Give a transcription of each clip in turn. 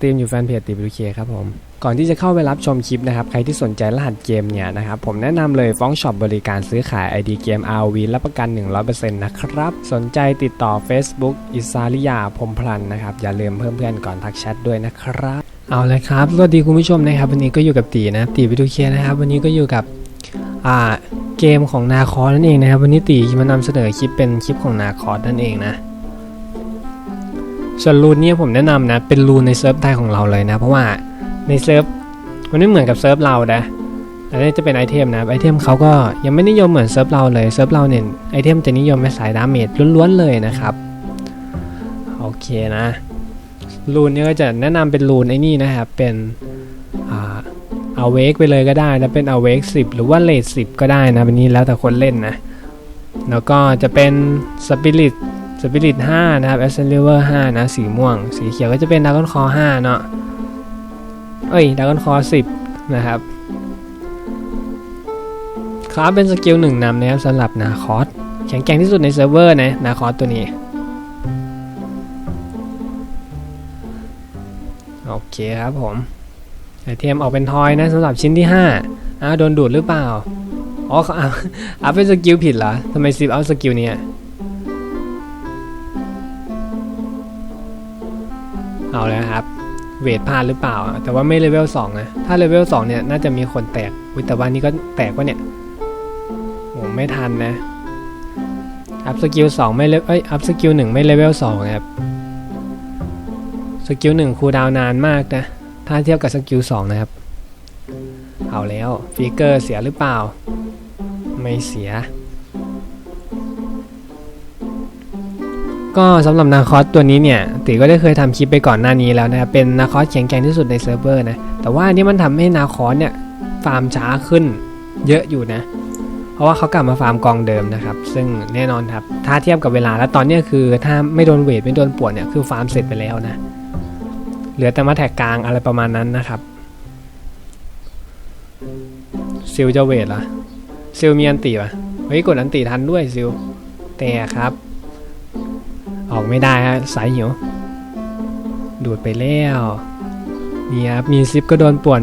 ตรีมอยู่แฟนเพจติบิเคครับผม ก่อนที่จะเข้าไปรับชมคลิปนะครับ ใครที่สนใจรหัสเกมเนี่ยนะครับ ผมแนะนำเลยฟ้องช็อปบริการซื้อขาย ID เกม RV รับประกัน 100%นะครับ สนใจติดต่อ Facebook อิสาริยาพรมพลันนะครับ อย่าลืมเพิ่มเพื่อนก่อนทักแชทด้วยนะครับ เอาเลยครับ สวัสดีคุณผู้ชมนะครับ วันนี้ก็อยู่กับตีนะตีวิทูเคนะครับ วันนี้ก็อยู่กับอ่าเกมของนาคอนั่นเองนะครับ วันนี้ตีมานำเสนอคลิปเป็นคลิปของนาคอนั่นเองนะ ส่วนรูนเนี่ยผมแนะนำนะ เป็นรูนในเซิร์ฟไทยของเราเลยนะ เพราะว่าในเซิร์ฟมันไม่เหมือนกับเซิร์ฟเรานะอันนี้จะเป็นไอเทมนะไอเทมเขาก็ยังไม่นิยมเหมือนเซิร์ฟเราเลยเซิร์ฟเราเนี่ยไอเทมจะนิยมเป็นสายดาเมจล้วนๆเลยนะครับโอเคนะรูนเนี่ยก็จะแนะนำเป็นรูนไอ้นี่นะครับเป็นอเอาเวกไปเลยก็ได้นะเป็นเอาเวกสิหรือว่าเลทสิก็ได้นะเป็นนี้แล้วแต่คนเล่นนะแล้วก็จะเป็นสปิริต สปิริต5นะครับ a s c e n t Lever 5นะสีม่วง สีเขียวก็จะเป็น Dragon Core 5เนาะเอ้ย Dragon Core 10 นะครับครับเป็นสกิลหนึ่งนำนะครับสำหรับนาคอสแข็งแกร่งที่สุดในเซิร์ฟเวอร์นะนาคอสตัวนี้ โอเคครับผมไอเทมออกเป็นทอยนะสำหรับชิ้นที่5อ้าวโดนดูดหรือเปล่าอ๋อเขาเอาอัพเป็นสกิลผิดเหรอทำไมซิปเอาสกิลเนี้ย เอาเลยครับ เวทพลาดหรือเปล่า แต่ว่าไม่เลเวล2นะ ถ้าเลเวล2เนี่ยน่าจะมีคนแตกอุ๊ยแต่ว่านี่ก็แตกว่าเนี่ยโหไม่ทันนะ อัพสกิล2ไม่เลเอ้ย อัพสกิล1ไม่เลเวล2นะครับ สกิล1คูดาวน์นานมากนะ ถ้าเทียบกับสกิล2นะครับ เอาแล้วฟิกเกอร์เสียหรือเปล่า ไม่เสีย ก็สำหรับนาคอสตัวนี้เนี่ยติก็ได้เคยทำคลิปไปก่อนหน้านี้แล้วนะครับเป็นนาคอสแข็งแกร่งที่สุดในเซิร์ฟเวอร์นะแต่ว่าอันนี้มันทำให้นาคอสเนี่ยฟาร์มช้าขึ้นเยอะอยู่นะ เพราะว่าเขากลับมาฟาร์มกองเดิมนะครับ ซึ่งแน่นอนครับถ้าเทียบกับเวลาแล้วตอนนี้คือถ้าไม่โดนเวทไม่โดนปวดเนี่ยคือฟาร์มเสร็จไปแล้วนะเหลือแต่มาแท็กกลางอะไรประมาณนั้นนะครับซิลจะเวทเหรอซิลมีอันตีปะเฮ้ยกดอันตีทันด้วยซิลแต่ครับ ออกไม่ได้ฮะสายหิว ดูดไปแล้วนี่ครับมีซิปก็โดนป่วน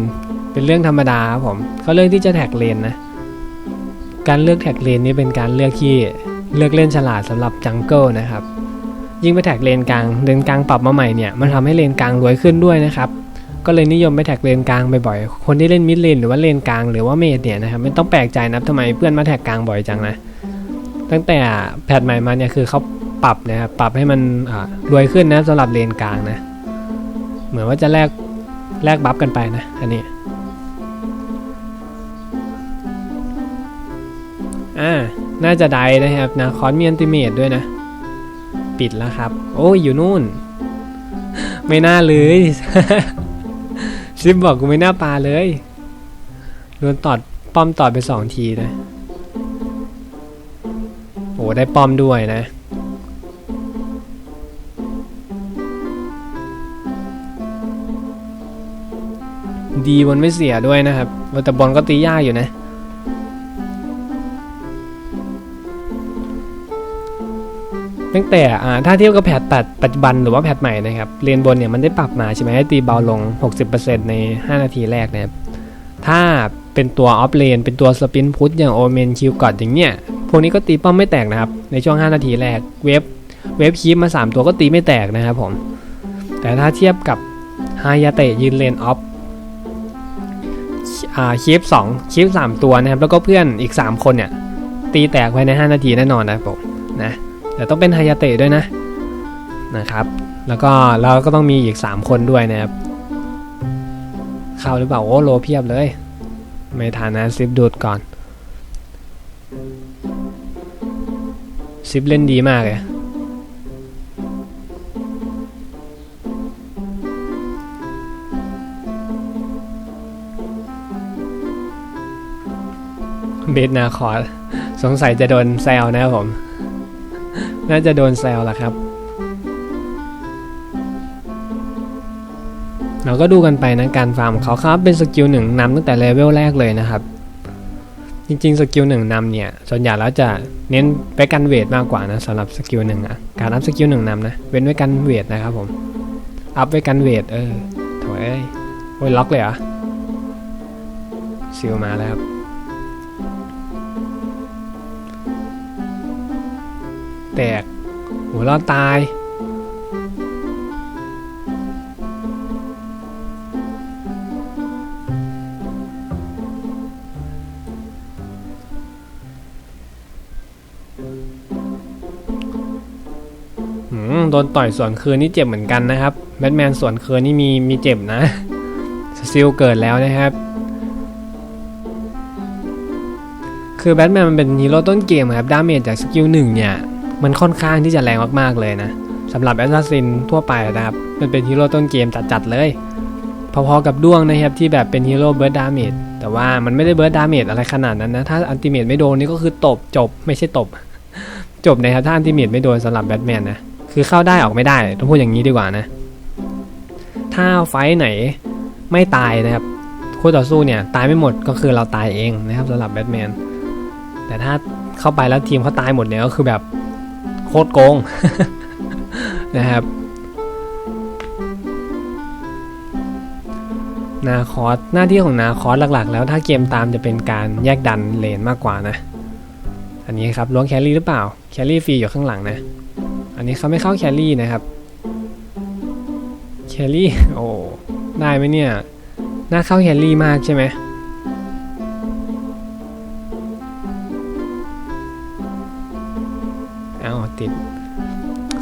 เป็นเรื่องธรรมดาครับผมเขาเลือกที่จะแท็กเลนนะ การเลือกแท็กเลนนี่เป็นการเลือกที่เลือกเล่นฉลาดสำหรับจังเกิลนะครับ ยิ่งไปแท็กเลนกลางเลนกลางปรับมาใหม่เนี่ยมันทำให้เลนกลางรวยขึ้นด้วยนะครับก็เลยนิยมไปแท็กเลนกลางบ่อยๆ คนที่เล่นมิดเลนหรือว่าเลนกลางหรือว่าเมดเนี่ยนะครับไม่ต้องแปลกใจนะทำไมเพื่อนมาแท็กกลางบ่อยจังนะ ตั้งแต่แพทใหม่มาเนี่ยคือเขา ปรับนะครับปรับให้มันรวยขึ้นนะสำหรับเลนกลางนะ เหมือนว่าจะแลกแลกบัฟกันไปนะ อันนี้อ่าน่าจะได้นะครับนะคอนมีอันติเมตด้วยนะ ปิดแล้วครับ โอ้ยอยู่นู่น ไม่น่าเลยซิมบอกกูไม่น่าปลาเลยโดนตอดป้อมตอดไปสองทีนะ โอ้ได้ป้อมด้วยนะ ดีบนไม่เสียด้วยนะครับแต่บอลก็ตียากอยู่นะ ตั้งแต่ถ้าเทียบกับแพทปัดปัจจุบันหรือว่าแพทใหม่นะครับเลนบนเนี่ยมันได้ปรับมาใช่ไหมให้ตีเบาลง 60%ใน 5 นาทีแรกนะครับถ้าเป็นตัวออฟเลนเป็นตัวสปินพุทอย่างโอเมนคิวกอดอย่างเนี้ยพวกนี้ก็ตีป้อมไม่แตกนะครับ ในช่วง 5 นาทีแรกเวฟเวฟคีปมา 3 ตัวก็ตีไม่แตกนะครับผม แต่ถ้าเทียบกับฮายาเตะยืนเลนออฟ คีฟสองคีฟสามตัวนะครับ แล้วก็เพื่อนอีก 3 คนเนี่ย ตีแตกภายใน 5 นาทีแน่นอนนะผมนะแต่ต้องเป็นฮายาเตะด้วยนะนะครับ แล้วก็เราก็ต้องมีอีก 3 คนด้วยนะครับ เข้าหรือเปล่า โอ้โลเพียบเลย ไม่ทานนะซิปดูดก่อนซิปเล่นดีมากเลย บสนาคอร์สงสัยจะโดนแซวนะครับผม น่าจะโดนแซวละครับ เราก็ดูกันไปนะการฟาร์มเขาครับเป็นสกิลหนึ่งนำตั้งแต่เลเวลแรกเลยนะครับ จริงๆสกิลหนึ่งนำเนี่ย ส่วนใหญ่แล้วจะเน้นไปกันเวทมากกว่านะสำหรับสกิลหนึ่งอะการอัพสกิลหนึ่งนำนะเว้นไว้กันเวทนะครับผมอัพไว้กันเวทเออโถเอ้ยโอ้ยล็อกเลยเหรอซิลมาแล้วครับ แตก หัวรอดตายหืมโดนต่อยสวนคืนนี่เจ็บเหมือนกันนะครับ แบทแมนสวนคืนนี่มีมีเจ็บนะซิลเกิดแล้วนะครับคือแบทแมนมันเป็นฮีโร่ต้นเกมครับ ดาเมจจากสกิลหนึ่งเนี่ย มันค่อนข้างที่จะแรงมากๆเลยนะสำหรับแอสซัสซินทั่วไปนะครับ มันเป็นฮีโร่ต้นเกมจัดๆเลย พอๆกับด้วงนะครับที่แบบเป็นฮีโร่เบิร์ดดาเมจแต่ว่ามันไม่ได้เบิร์ดดาเมจอะไรขนาดนั้นนะ ถ้าอันติเมตไม่โดนนี่ก็คือตบจบไม่ใช่ตบ จบนะครับถ้าอันติเมตไม่โดนสำหรับแบทแมนนะคือเข้าได้ออกไม่ได้ต้องพูดอย่างนี้ดีกว่านะ ถ้าไฟไหนไม่ตายนะครับคู่ต่อสู้เนี่ยตายไม่หมดก็คือเราตายเองนะครับสำหรับแบทแมนแต่ถ้าเข้าไปแล้วทีมเขาตายหมดเนี่ยก็คือแบบ โคตรโกงนะครับ นาคอสหน้าที่ของนาคอสหลักๆ แล้วถ้าเกมตามจะเป็นการแยกดันเลนมากกว่านะ อันนี้ครับล้วงแครี่หรือเปล่า แครี่ฟรีอยู่ข้างหลังนะ อันนี้เขาไม่เข้าแครี่นะครับ แครี่โอ้ได้ไหมเนี่ย น่าเข้าแครี่มากใช่ไหม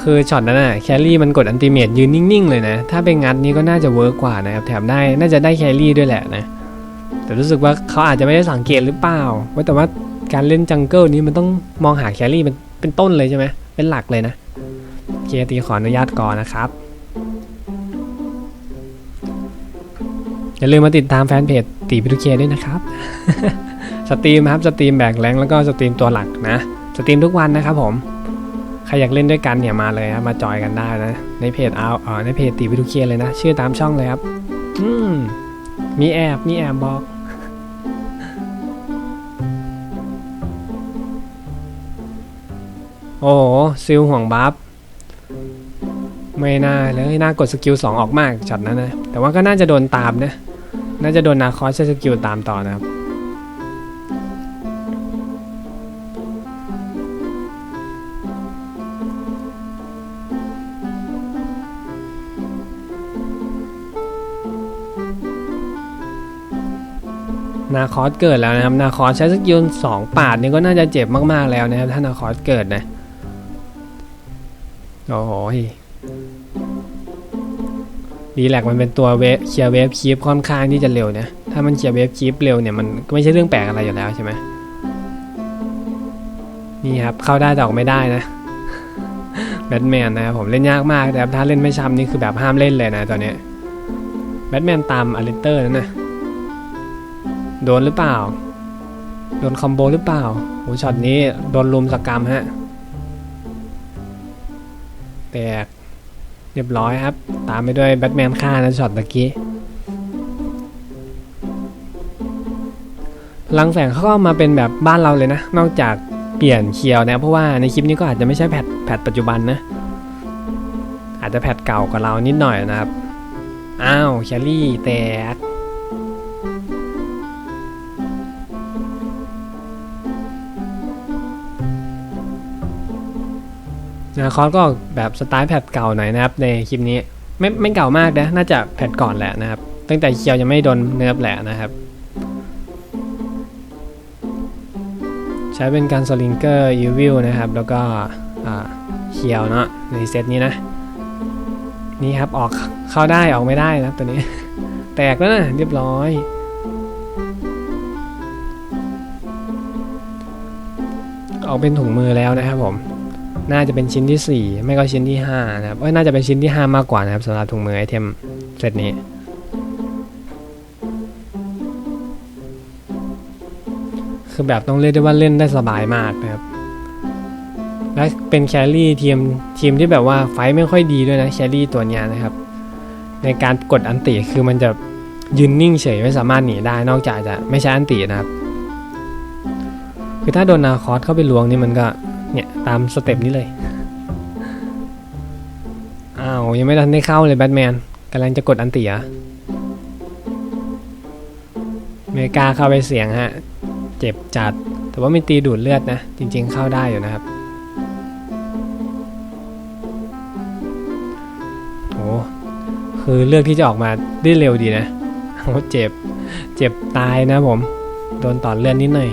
คือช็อตนั้นน่ะแคลรี่มันกดอันติเมตยืนนิ่งๆเลยนะ ถ้าเป็นงัดนี้ก็น่าจะเวิร์กกว่านะครับ แถมได้น่าจะได้แคลรี่ด้วยแหละนะ แต่รู้สึกว่าเขาอาจจะไม่ได้สังเกตหรือเปล่าว่าแต่ว่าการเล่นจังเกิลนี้มันต้องมองหาแคลรี่เป็นเป็นต้นเลยใช่ไหมเป็นหลักเลยนะเคตีขออนุญาตก่อนนะครับอย่าลืมมาติดตามแฟนเพจตีพิทุเคด้วยนะครับสตรีมครับสตรีมแบกแรงแล้วก็สตรีมตัวหลักนะสตรีมทุกวันนะครับผม ใครอยากเล่นด้วยกันเนี่ยมาเลยครับมาจอยกันได้นะ ในเพจเอาเออในเพจตีพิทุเคียเลยนะ ชื่อตามช่องเลยครับ อืมมีแอบมีแอบบอกโอ้โหซิลห่วงบัฟไม่น่าเลยน่ากดสกิล2ออกมากช็อตนั้นนะ แต่ว่าก็น่าจะโดนตามนะ น่าจะโดนนาคอสใช้สกิลตามต่อนะครับ นาคอสเกิดแล้วนะครับ นาคอสใช้สกิลสองปาดนี่ก็น่าจะเจ็บมากๆแล้วนะครับ ถ้านาคอสเกิดนะ โอ้โหดีแลกมันเป็นตัวเวฟเคลียร์เวฟคีปค่อนข้างที่จะเร็วนะถ้ามันเคลียร์เวฟคีปเร็วเนี่ยมันก็ไม่ใช่เรื่องแปลกอะไรอยู่แล้วใช่ไหมนี่ครับเข้าได้แต่ออกไม่ได้นะแบทแมนนะครับผมเล่นยากมากแต่ถ้าเล่นไม่ช้ำนี่คือแบบห้ามเล่นเลยนะตอนนี้แบทแมนตามอลิเตอร์นั่นนะ โดนหรือเปล่า โดนคอมโบหรือเปล่าโอ้ช็อตนี้โดนลุมสกกรรมฮะ แตกเรียบร้อยครับ ตามไปด้วยแบทแมนฆ่านะช็อตตะกี้ พลังแฝงเขาก็มาเป็นแบบบ้านเราเลยนะ นอกจากเปลี่ยนเคียวนะ เพราะว่าในคลิปนี้ก็อาจจะไม่ใช่แพทแพทปัจจุบันนะ อาจจะแพทเก่ากว่าเรานิดหน่อยนะครับ อ้าวแคลรี่แตก นาคอสก็แบบสไตล์แพทเก่าหน่อยนะครับในคลิปนี้ไม่ไม่เก่ามากนะน่าจะแพทก่อนแหละนะครับ ตั้งแต่เคียวยังไม่โดนเนิร์ฟแหละนะครับ ใช้เป็นการสลิงเกอร์ยูวิลนะครับ แล้วก็เคียวเนาะในเซตนี้นะ นี่ครับออกเข้าได้ออกไม่ได้นะตัวนี้ แตกแล้วนะเรียบร้อยออกเป็นถุงมือแล้วนะครับผม น่าจะเป็นชิ้นที่ 4 ไม่ก็ชิ้นที่5นะครับเอ้ยน่าจะเป็นชิ้นที่ 5 มากกว่านะครับสำหรับถุงมือไอเทมเซตนี้ คือแบบต้องเรียกได้ว่าเล่นได้สบายมากนะครับ และเป็นแครี่ทีมทีมที่แบบว่าไฟไม่ค่อยดีด้วยนะแครี่ตัวนี้นะครับ ในการกดอันติคือมันจะยืนนิ่งเฉยไม่สามารถหนีได้นอกจากจะไม่ใช้อันตินะครับ คือถ้าโดนนาคอสเข้าไปลวงนี่มันก็ เนี่ยตามสเต็ปนี้เลย อ้าว ยังไม่ทันได้เข้าเลยแบทแมนกำลังจะกดอันติออเมกาเข้าไปเสียงฮะ เจ็บจัด แต่ว่าไมีตีดูดเลือดนะ จริง ๆ เข้าได้อยู่นะครับโอ้คือเลือกที่จะออกมาได้เร็วดีนะโอ้เจ็บ เจ็บตายนะผม โดนต่อเลือดนิดหน่อย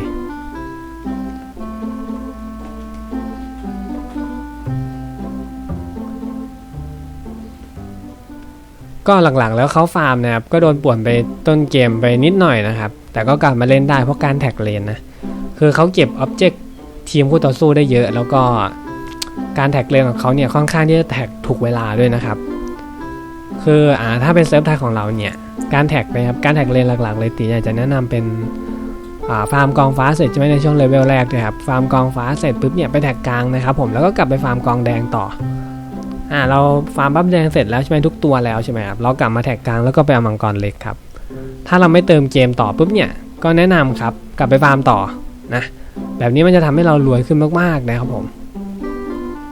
ก็หลังๆแล้วเขาฟาร์มนะครับก็โดนป่วนไปต้นเกมไปนิดหน่อยนะครับ แต่ก็กลับมาเล่นได้เพราะการแท็กเลนนะคือเขาเก็บอ็อบเจกต์ทีมคู่ต่อสู้ได้เยอะ แล้วก็การแท็กเลนของเขาเนี่ยค่อนข้างที่จะแท็กถูกเวลาด้วยนะครับ คืออ่าถ้าเป็นเซิร์ฟไทยของเราเนี่ยการแท็กนะครับการแท็กเลนหลักๆ เลยตีอยากจะแนะนำเป็นาฟาร์มกองฟ้าเสร็จใช่ไหมในช่วงเลเวลแรกนะครับฟาร์มกองฟ้าเสร็จปุ๊บเนี่ยไปแท็กกลางนะครับผมแล้วก็กลับไปฟาร์มกองแดงต่อ อ่าเราฟาร์มบัฟแดงเสร็จแล้วใช่ไหมทุกตัวแล้วใช่ไหมครับเรากลับมาแท็กกลางแล้วก็ไปเอามังกรเล็กครับ ถ้าเราไม่เติมเกมต่อปุ๊บเนี่ยก็แนะนำครับกลับไปฟาร์มต่อนะแบบนี้มันจะทำให้เรารวยขึ้นมากๆนะครับผม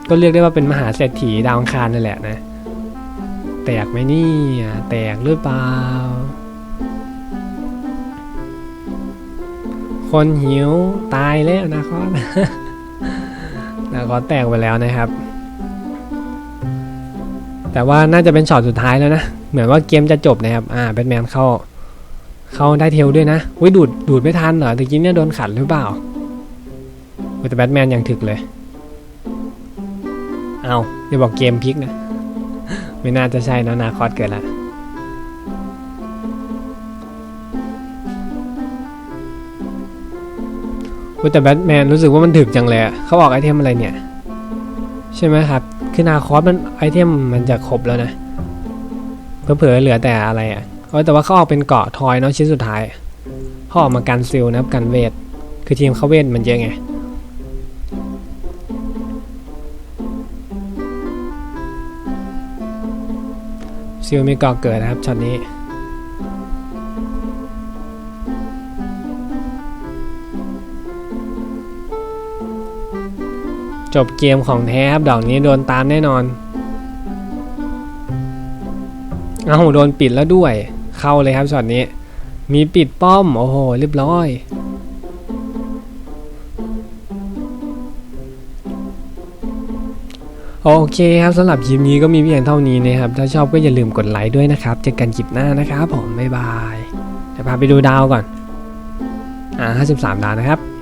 ก็เรียกได้ว่าเป็นมหาเศรษฐีดาวอังคารนั่นแหละนะ แตกไหมนี่แตกหรือเปล่า คนหิวตายแล้วนะคอนะคอแตกไปแล้วนะครับ แต่ว่าน่าจะเป็นช็อตสุดท้ายแล้วนะ เหมือนว่าเกมจะจบนะครับ อ่าแบทแมนเข้า เข้าได้เทลด้วยนะอุ้ยดูดดูดไม่ทันเหรอตะกี้เนี่ยโดนขัดหรือเปล่าแต่แบทแมนยังถึกเลย เอาอย่าบอกเกมพลิกนะ ไม่น่าจะใช่นะนาคอสเกิดละแต่แบทแมนรู้สึกว่ามันถึกจังเลยเขาออกไอเทมอะไรเนี่ย ใช่ไหมครับ คือนาคอสมันไอเทมมันจะครบแล้วนะเผลอเหลือแต่อะไรอะเออแต่ว่าเขาออกเป็นเกาะทอยเนาะชิ้นสุดท้ายเขาออกมากันซิลนะครับกันเวท คือทีมเขาเวทมันเยอะไงซิลมีเกาะเกิดนะครับช็อตนี้ จบเกมของแท้ครับดอกนี้โดนตามแน่นอน เอาโดนปิดแล้วด้วย เข้าเลยครับช็อตนี้ มีปิดป้อม โอ้โห เรียบร้อยโอเคครับสำหรับคลิปนี้ก็มีเพียงเท่านี้นะครับ ถ้าชอบก็อย่าลืมกดไลค์ด้วยนะครับ เจอกันคลิปหน้านะครับผม บ๊ายบายเดี๋ยวพาไปดูดาวก่อน อ่า 53 ดาวนะครับ